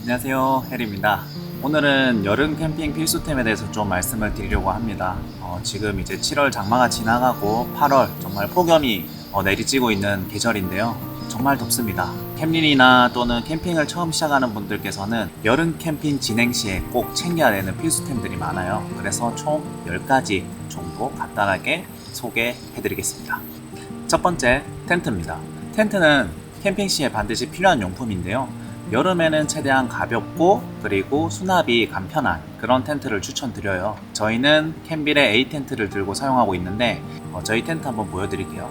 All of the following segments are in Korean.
안녕하세요 헬입니다. 오늘은 여름 캠핑 필수템에 대해서 좀 말씀을 드리려고 합니다. 어, 지금 이제 7월 장마가 지나가고 8월 정말 폭염이 어, 내리쬐고 있는 계절인데요. 정말 덥습니다. 캠린이나 또는 캠핑을 처음 시작하는 분들께서는 여름 캠핑 진행 시에 꼭 챙겨야 되는 필수템들이 많아요. 그래서 총 10가지 정도 간단하게 소개해 드리겠습니다. 첫 번째 텐트입니다. 텐트는 캠핑 시에 반드시 필요한 용품인데요 여름에는 최대한 가볍고 그리고 수납이 간편한 그런 텐트를 추천드려요. 저희는 캠빌의 A 텐트를 들고 사용하고 있는데 어, 저희 텐트 한번 보여드릴게요.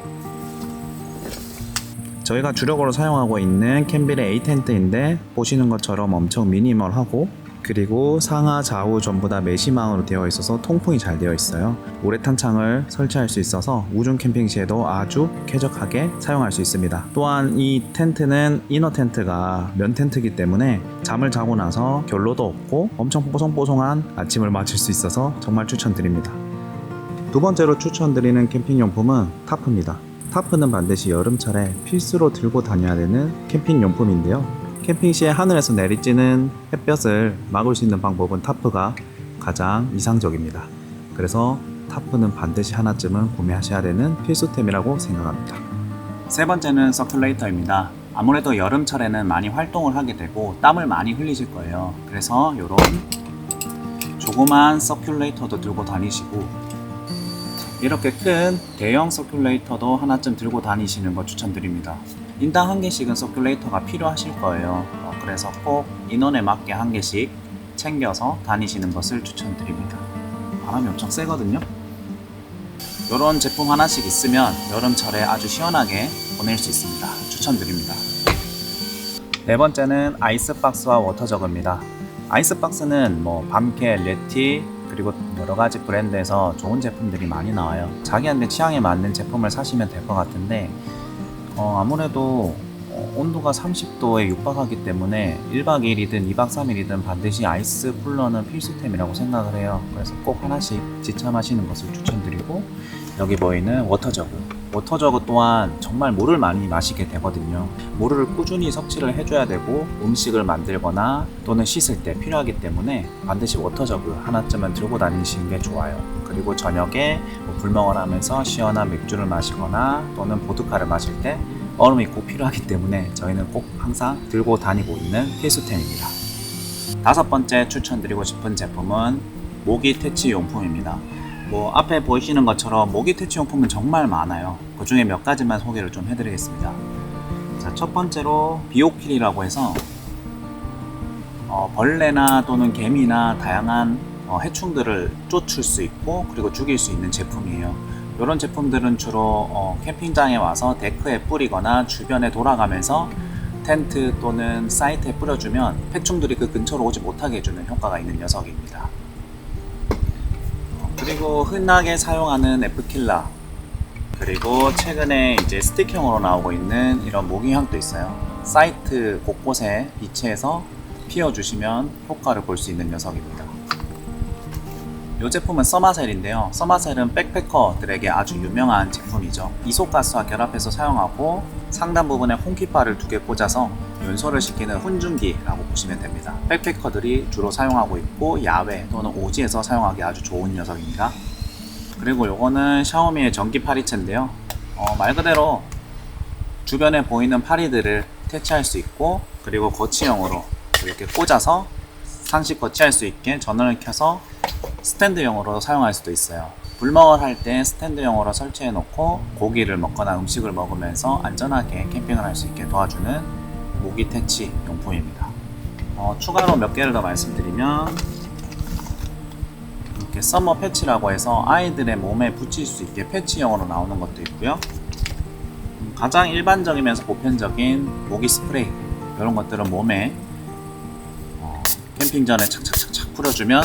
저희가 주력으로 사용하고 있는 캠빌의 A 텐트인데 보시는 것처럼 엄청 미니멀하고 그리고 상하 좌우 전부 다 메시망으로 되어 있어서 통풍이 잘 되어 있어요. 우레탄 창을 설치할 수 있어서 우중 캠핑 시에도 아주 쾌적하게 사용할 수 있습니다. 또한 이 텐트는 이너 텐트가 면 텐트이기 때문에 잠을 자고 나서 결로도 없고 엄청 뽀송뽀송한 아침을 맞을 수 있어서 정말 추천드립니다. 두 번째로 추천드리는 캠핑 용품은 타프입니다. 타프는 반드시 여름철에 필수로 들고 다녀야 되는 캠핑 용품인데요. 캠핑 시에 하늘에서 내리쬐는 햇볕을 막을 수 있는 방법은 타프가 가장 이상적입니다. 그래서 타프는 반드시 하나쯤은 구매하셔야 되는 필수템이라고 생각합니다. 세 번째는 서큘레이터입니다. 아무래도 여름철에는 많이 활동을 하게 되고 땀을 많이 흘리실 거예요. 그래서 이런 조그만 서큘레이터도 들고 다니시고 이렇게 큰 대형 서큘레이터도 하나쯤 들고 다니시는 거 추천드립니다. 인당 한 개씩은 서큘레이터가 필요하실 거예요. 어, 그래서 꼭 인원에 맞게 한 개씩 챙겨서 다니시는 것을 추천드립니다. 바람이 엄청 세거든요. 이런 제품 하나씩 있으면 여름철에 아주 시원하게 보낼 수 있습니다. 추천드립니다. 네 번째는 아이스박스와 워터저그입니다. 아이스박스는 뭐 밤캐, 레티 그리고 여러 가지 브랜드에서 좋은 제품들이 많이 나와요. 자기한테 취향에 맞는 제품을 사시면 될 것 같은데 어, 아무래도 어, 온도가 30도에 육박하기 때문에 1박 2일이든 2박 3일이든 반드시 아이스 쿨러는 필수템이라고 생각을 해요. 그래서 꼭 하나씩 지참하시는 것을 추천드리고 여기 보이는 워터저그 워터 저그 또한 정말 물을 많이 마시게 되거든요. 물을 꾸준히 섭취를 해줘야 되고 음식을 만들거나 또는 씻을 때 필요하기 때문에 반드시 워터 저그 하나쯤은 들고 다니시는 게 좋아요. 그리고 저녁에 뭐 불멍을 하면서 시원한 맥주를 마시거나 또는 보드카를 마실 때 얼음이 꼭 필요하기 때문에 저희는 꼭 항상 들고 다니고 있는 필수템입니다. 다섯 번째 추천드리고 싶은 제품은 모기 퇴치 용품입니다. 뭐 앞에 보이시는 것처럼 모기 퇴치 용품은 정말 많아요. 그 중에 몇 가지만 소개를 좀 해드리겠습니다. 자, 첫 번째로 비오킬이라고 해서 어, 벌레나 또는 개미나 다양한 어, 해충들을 쫓을 수 있고 그리고 죽일 수 있는 제품이에요. 이런 제품들은 주로 어, 캠핑장에 와서 데크에 뿌리거나 주변에 돌아가면서 텐트 또는 사이트에 뿌려주면 해충들이 그 근처로 오지 못하게 해주는 효과가 있는 녀석입니다. 어, 그리고 흔하게 사용하는 에프킬라 그리고 최근에 이제 스틱형으로 나오고 있는 이런 모기향도 있어요. 사이트 곳곳에 비치해서 피워주시면 효과를 볼 수 있는 녀석입니다. 이 제품은 서마셀인데요. 서마셀은 백패커들에게 아주 유명한 제품이죠. 이소가스와 결합해서 사용하고 상단 부분에 홈키파를 두 개 꽂아서 연소를 시키는 훈증기라고 보시면 됩니다. 백패커들이 주로 사용하고 있고 야외 또는 오지에서 사용하기 아주 좋은 녀석입니다. 그리고 요거는 샤오미의 전기 파리채인데요. 어, 말 그대로 주변에 보이는 파리들을 퇴치할 수 있고 그리고 거치형으로 이렇게 꽂아서 상시 거치할 수 있게 전원을 켜서 스탠드용으로 사용할 수도 있어요. 불멍을 할 때 스탠드용으로 설치해 놓고 고기를 먹거나 음식을 먹으면서 안전하게 캠핑을 할 수 있게 도와주는 모기 퇴치 용품입니다. 어, 추가로 몇 개를 더 말씀드리면 이렇게 서머 패치라고 해서 아이들의 몸에 붙일 수 있게 패치용으로 나오는 것도 있고요. 음, 가장 일반적이면서 보편적인 모기 스프레이 이런 것들은 몸에 어, 캠핑 전에 착착착착 뿌려주면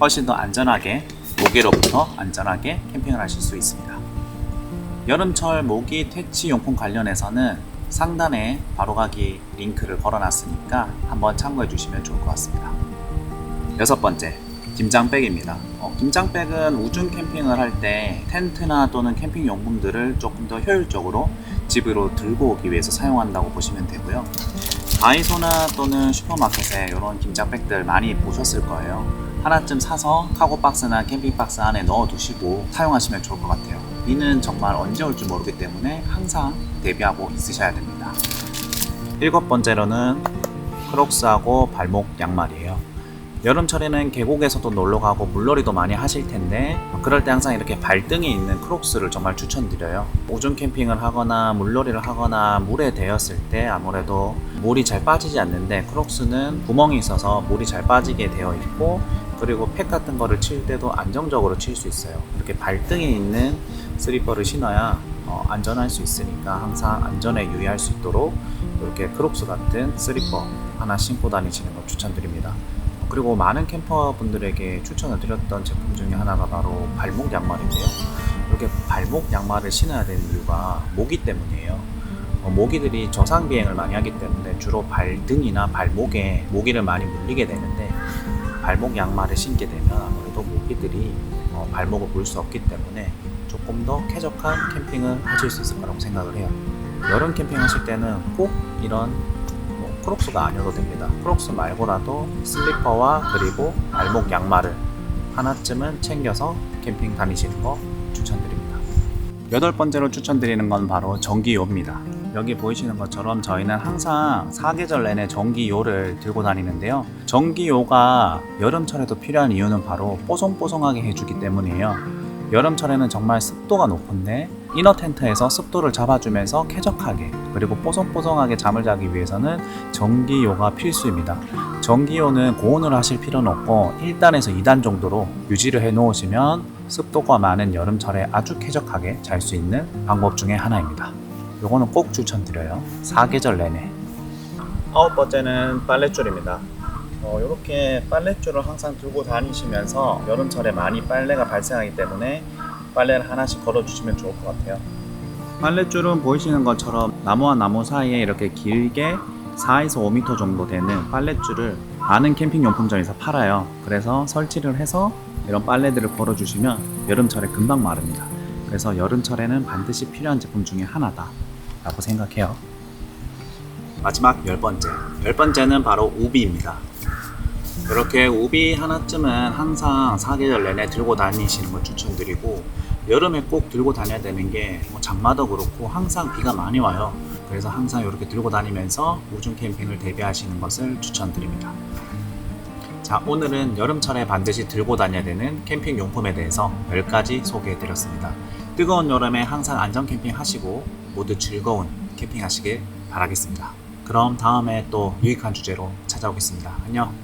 훨씬 더 안전하게 모기로부터 안전하게 캠핑을 하실 수 있습니다. 여름철 모기 퇴치 용품 관련해서는 상단에 바로가기 링크를 걸어놨으니까 한번 참고해 주시면 좋을 것 같습니다. 여섯 번째, 김장백입니다. 어, 김장백은 우중 캠핑을 할 때 텐트나 또는 캠핑 용품들을 조금 더 효율적으로 집으로 들고 오기 위해서 사용한다고 보시면 되고요. 다이소나 또는 슈퍼마켓에 이런 김장백들 많이 보셨을 거예요. 하나쯤 사서 카고 박스나 캠핑 박스 안에 넣어 두시고 사용하시면 좋을 것 같아요. 비는 정말 언제 올줄 모르기 때문에 항상 대비하고 있으셔야 됩니다. 일곱 번째로는 크록스하고 발목 양말이에요. 여름철에는 계곡에서도 놀러 가고 물놀이도 많이 하실 텐데 그럴 때 항상 이렇게 발등에 있는 크록스를 정말 추천드려요. 오줌 캠핑을 하거나 물놀이를 하거나 물에 대었을 때 아무래도 물이 잘 빠지지 않는데 크록스는 구멍이 있어서 물이 잘 빠지게 되어 있고 그리고 팩 같은 거를 칠 때도 안정적으로 칠 수 있어요. 이렇게 발등에 있는 슬리퍼를 신어야 어, 안전할 수 있으니까 항상 안전에 유의할 수 있도록 이렇게 크록스 같은 슬리퍼 하나 신고 다니시는 걸 추천드립니다. 그리고 많은 캠퍼분들에게 추천을 드렸던 제품 중에 하나가 바로 발목 양말인데요. 이렇게 발목 양말을 신어야 되는 이유가 모기 때문이에요. 어, 모기들이 저상 비행을 많이 하기 때문에 주로 발등이나 발목에 모기를 많이 물리게 되는데 발목 양말을 신게 되면 아무래도 모기들이 어, 발목을 물수 없기 때문에 조금 더 쾌적한 캠핑을 하실 수 있을 거라고 생각을 해요. 여름 캠핑 하실 때는 꼭 이런 뭐 크록스가 아니어도 됩니다. 크록스 말고라도 슬리퍼와 그리고 발목 양말을 하나쯤은 챙겨서 캠핑 다니시는 거 추천드립니다. 여덟 번째로 추천드리는 건 바로 전기요입니다. 여기 보이시는 것처럼 저희는 항상 사계절 내내 전기요를 들고 다니는데요. 전기요가 여름철에도 필요한 이유는 바로 뽀송뽀송하게 해주기 때문이에요. 여름철에는 정말 습도가 높은데 이너 텐트에서 습도를 잡아주면서 쾌적하게 그리고 뽀송뽀송하게 잠을 자기 위해서는 전기요가 필수입니다. 전기요는 고온을 하실 필요는 없고 1단에서 2단 정도로 유지를 해 놓으시면 습도가 많은 여름철에 아주 쾌적하게 잘 수 있는 방법 중에 하나입니다. 요거는 꼭 추천드려요. 사계절 내내. 아홉 번째는 빨랫줄입니다. 어, 이렇게 빨랫줄을 항상 들고 다니시면서 여름철에 많이 빨래가 발생하기 때문에 빨래를 하나씩 걸어주시면 좋을 것 같아요. 빨랫줄은 보이시는 것처럼 나무와 나무 사이에 이렇게 길게 4에서 5m 정도 되는 빨랫줄을 많은 캠핑 용품점에서 팔아요. 그래서 설치를 해서 이런 빨래들을 걸어주시면 여름철에 금방 마릅니다. 그래서 여름철에는 반드시 필요한 제품 중에 하나다 라고 생각해요. 마지막 열 번째. 열 번째는 바로 우비입니다. 이렇게 우비 하나쯤은 항상 사계절 내내 들고 다니시는 걸 추천드리고 여름에 꼭 들고 다녀야 되는 게 뭐 장마도 그렇고 항상 비가 많이 와요. 그래서 항상 이렇게 들고 다니면서 우중 캠핑을 대비하시는 것을 추천드립니다. 자, 오늘은 여름철에 반드시 들고 다녀야 되는 캠핑 용품에 대해서 10가지 소개해 드렸습니다. 뜨거운 여름에 항상 안전 캠핑 하시고 모두 즐거운 캠핑 하시길 바라겠습니다. 그럼 다음에 또 유익한 주제로 찾아오겠습니다. 안녕.